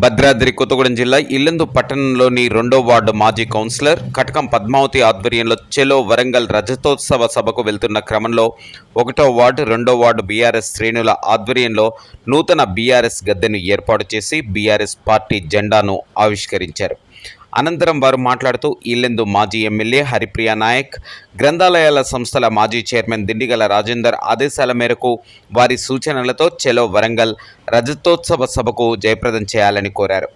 భద్రాద్రి కొత్తగూడెం జిల్లా ఇల్లందు పట్టణంలోని రెండో వార్డు మాజీ కౌన్సిలర్ కటకం పద్మావతి ఆధ్వర్యంలో చెలో వరంగల్ రజతోత్సవ సభకు వెళ్తున్న క్రమంలో ఒకటో వార్డు రెండో వార్డు బీఆర్ఎస్ శ్రేణుల ఆధ్వర్యంలో నూతన బీఆర్ఎస్ గద్దెను ఏర్పాటు చేసి బీఆర్ఎస్ పార్టీ జెండాను ఆవిష్కరించారు. అనంతరం వారు మాట్లాడుతూ ఇల్లెందు మాజీ ఎమ్మెల్యే హరిప్రియ నాయక్ గ్రంథాలయాల సంస్థల మాజీ చైర్మన్ దిండిగల రాజేందర్ ఆదేశాల మేరకు వారి సూచనలతో చెలో వరంగల్ రజతోత్సవ సభకు జయప్రదం చేయాలని కోరారు.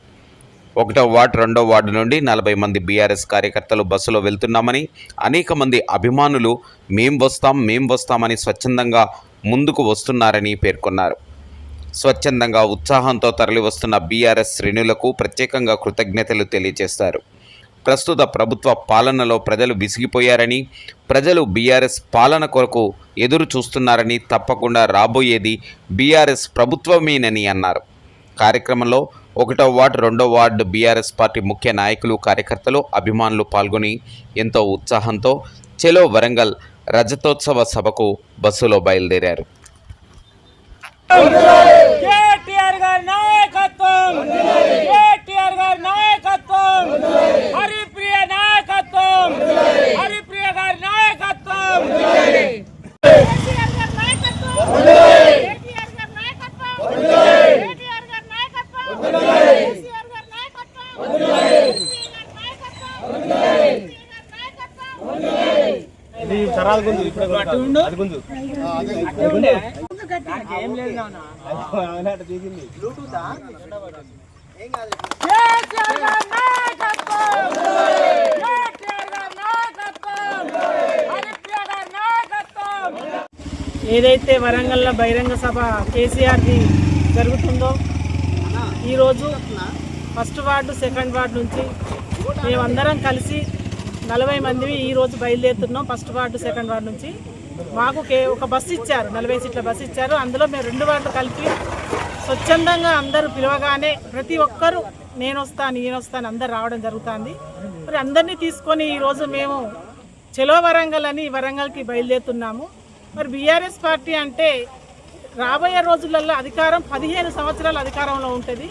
ఒకటో వార్డు రెండో వార్డు నుండి నలభై మంది బీఆర్ఎస్ కార్యకర్తలు బస్సులో వెళ్తున్నామని అనేక మంది అభిమానులు మేం వస్తాం మేం వస్తామని స్వచ్ఛందంగా ముందుకు వస్తున్నారని పేర్కొన్నారు. స్వచ్ఛందంగా ఉత్సాహంతో తరలివస్తున్న బీఆర్ఎస్ శ్రేణులకు ప్రత్యేకంగా కృతజ్ఞతలు తెలియజేస్తారు. ప్రస్తుత ప్రభుత్వ పాలనలో ప్రజలు విసిగిపోయారని ప్రజలు బీఆర్ఎస్ పాలన కొరకు ఎదురు చూస్తున్నారని తప్పకుండా రాబోయేది బీఆర్ఎస్ ప్రభుత్వమేనని అన్నారు. కార్యక్రమంలో ఒకటో వార్డు రెండో వార్డు బీఆర్ఎస్ పార్టీ ముఖ్య నాయకులు కార్యకర్తలు అభిమానులు పాల్గొని ఎంతో ఉత్సాహంతో చెలో వరంగల్ రజతోత్సవ సభకు బస్సులో బయలుదేరారు. గారి నాయకత్వం. కేటీఆర్ గారి నాయకత్వం. హరిప్రియ నాయకత్వం. హరిప్రియ గారి నాయకత్వం. కేసీఆర్ గారి నాయకత్వం. కేటీఆర్ గారి నాయకత్వం. కేటీఆర్ ఏదైతే వరంగల్లో బహిరంగ సభ కేసీఆర్ది జరుగుతుందో ఈరోజు ఫస్ట్ వార్డు సెకండ్ వార్డు నుంచి మేమందరం కలిసి నలభై మంది ఈరోజు బయలుదేరుతున్నాం ఫస్ట్ వార్డు సెకండ్ వార్డు నుంచి. మాకు కే ఒక బస్సు ఇచ్చారు నలభై సీట్ల బస్సు ఇచ్చారు. అందులో మేము రెండు వార్డులు కలిపి స్వచ్ఛందంగా అందరూ పిలవగానే ప్రతి ఒక్కరూ నేను వస్తాను నేను వస్తాను అందరు రావడం జరుగుతుంది. మరి అందరినీ తీసుకొని ఈరోజు మేము చెలో వరంగల్ అని వరంగల్కి బయలుదేరుతున్నాము. మరి బీఆర్ఎస్ పార్టీ అంటే రాబోయే రోజులలో అధికారం పదిహేను సంవత్సరాల అధికారంలో ఉంటుంది.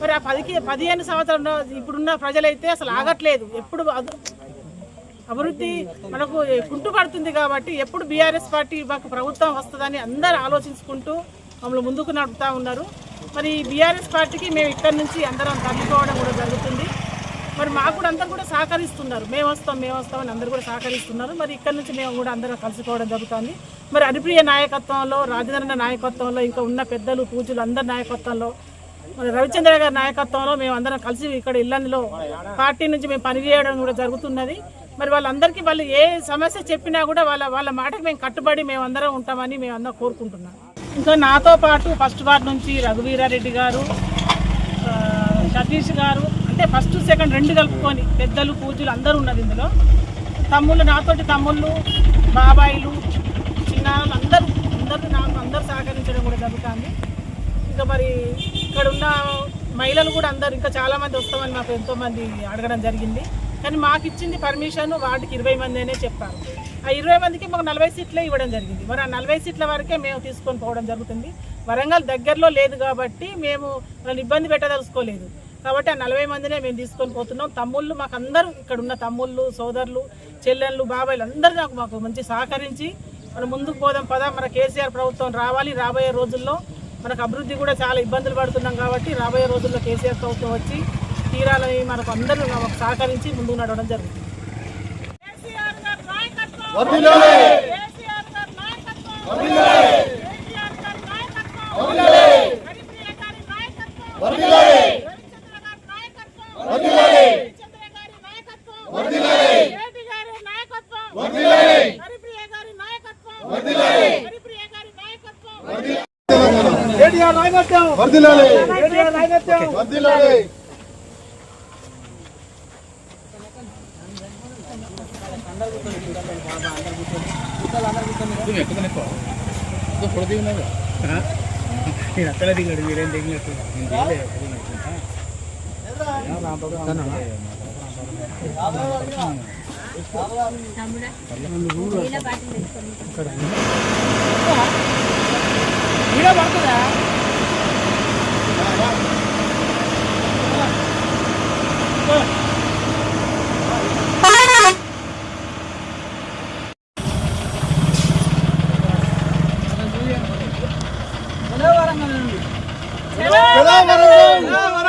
మరి ఆ పదికి పదిహేను సంవత్సరంలో ఇప్పుడున్న ప్రజలైతే అసలు ఆగట్లేదు. ఎప్పుడు అభివృద్ధి మనకు కుంటుపడుతుంది కాబట్టి ఎప్పుడు బీఆర్ఎస్ పార్టీ మాకు ప్రభుత్వం వస్తుందని అందరూ ఆలోచించుకుంటూ మమ్మల్ని ముందుకు నడుపుతా ఉన్నారు. మరి బీఆర్ఎస్ పార్టీకి మేము ఇక్కడి నుంచి అందరం తగ్గిపోవడం కూడా జరుగుతుంది. మరి మాకు కూడా అందరు కూడా సహకరిస్తున్నారు. మేము వస్తాం మేము వస్తాం అని అందరు కూడా సహకరిస్తున్నారు. మరి ఇక్కడ నుంచి మేము కూడా అందరం కలిసిపోవడం జరుగుతుంది. మరి హరిప్రియ నాయకత్వంలో రాజేంద్ర నాయకత్వంలో ఇంకా ఉన్న పెద్దలు పూజలు అందరి నాయకత్వంలో మరి రవిచంద్ర గారి నాయకత్వంలో మేము అందరం కలిసి ఇక్కడ ఇల్లందులో పార్టీ నుంచి మేము పనిచేయడం కూడా జరుగుతున్నది. మరి వాళ్ళందరికీ వాళ్ళు ఏ సమస్య చెప్పినా కూడా వాళ్ళ వాళ్ళ మాటకు మేము కట్టుబడి మేము అందరం ఉంటామని మేము అందరం కోరుకుంటున్నాం. ఇంకా నాతో పాటు ఫస్ట్ వార్డ్ నుంచి రఘువీరారెడ్డి గారు సతీష్ గారు అంటే ఫస్ట్ సెకండ్ రెండు కలుపుకొని పెద్దలు పూజలు అందరూ ఉన్నారు ఇందులో. తమ్ముళ్ళు నాతోటి తమ్ముళ్ళు బాబాయిలు చిన్నారులు అందరూ అందరూ నాకు అందరూ సహకరించడం కూడా జరుగుతుంది. ఇంకా మరి ఇక్కడ ఉన్న మహిళలు కూడా అందరు ఇంకా చాలామంది వస్తామని మాకు ఎంతోమంది అడగడం జరిగింది. కానీ మాకు ఇచ్చింది పర్మిషన్ వాటికి ఇరవై మంది అనే చెప్పారు. ఆ ఇరవై మందికి మాకు నలభై సీట్లే ఇవ్వడం జరిగింది. మరి ఆ నలభై సీట్ల వరకే మేము తీసుకొని పోవడం జరుగుతుంది. వరంగల్ దగ్గరలో లేదు కాబట్టి మేము వాళ్ళని ఇబ్బంది పెట్టదలుచుకోలేదు. కాబట్టి ఆ నలభై మందినే మేము తీసుకొని పోతున్నాం. తమ్ముళ్ళు మాకు అందరూ ఇక్కడ ఉన్న తమ్ముళ్ళు సోదరులు చెల్లెళ్ళు బాబాయిలు అందరూ నాకు మాకు మంచి సహకరించి మనం ముందుకు పోదాం పదా. మన కేసీఆర్ ప్రభుత్వం రావాలి. రాబోయే రోజుల్లో మనకు అభివృద్ధి కూడా చాలా ఇబ్బందులు పడుతున్నాం కాబట్టి రాబోయే రోజుల్లో కేసీఆర్ ప్రభుత్వం వచ్చి తీరాలని మనకు అందరూ మాకు సహకరించి ముందుకు నడవడం జరుగుతుంది కేసీఆర్ గారి నాయకత్వం వర్ధిల్లాలి కేసీఆర్ గారి నాయకత్వం వర్ధిల్లాలి కేటీఆర్ గారి నాయకత్వం వర్ధిల్లాలి హరిప్రియ గారి నాయకత్వం వర్ధిల్లాలి రవిచంద్ర గారి నాయకత్వం వర్ధిల్లాలి రవిచంద్ర గారి నాయకత్వం వర్ధిల్లాలి కేటీ గారి నాయకత్వం వర్ధిల్లాలి వర్ధిల్లాలి నేను అక్కడ దిగాడు మీరేం దిగినట్టు? ఈడ పడుతుందా చలో వరంగల్